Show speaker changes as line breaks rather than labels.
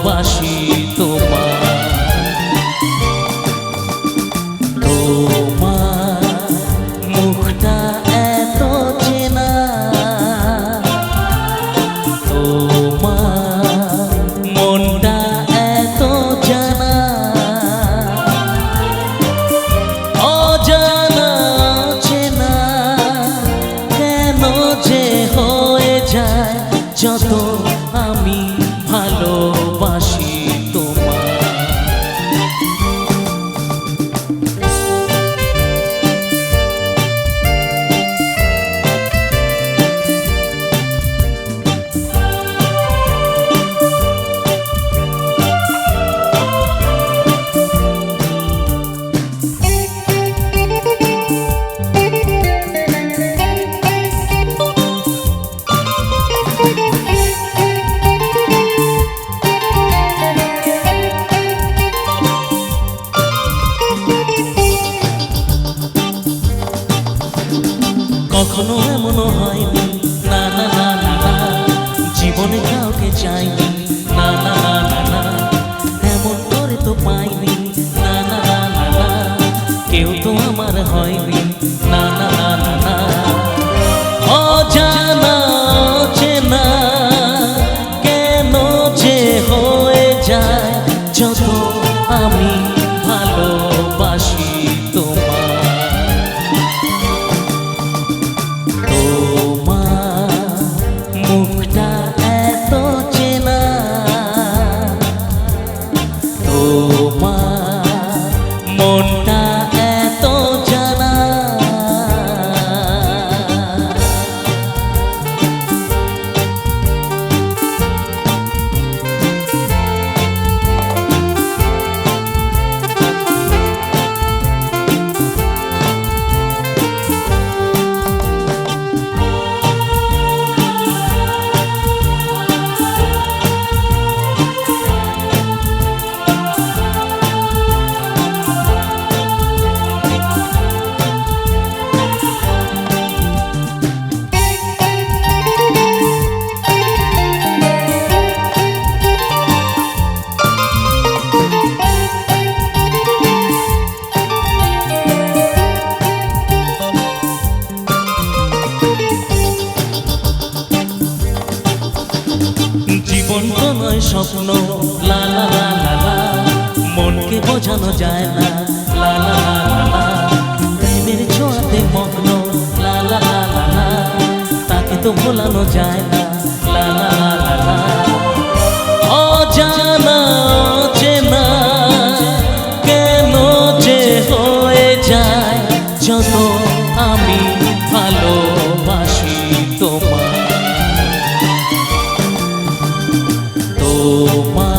ভালোবাসি তোমার মুখটা এত চেনা। এত জানা। অজানা চেনা কেন হয়ে যায় যত জীবনে কাউকে চাইনি। না না না না না। এমন করে তো পাইনি। না না না না না। কেউ তো আমার হয়নি। না না না না না। অজানা, চেনা কেন যে হয়ে যায়, যত আমি নয় স্বপ্ন। লা লা লা লা মনকে বোঝানো যায় না। লা লা লা লা প্রেমের ছোঁয়াতে মগ্ন। লা লা লা লা। তাকে তো ভোলানো যায় না। তোমার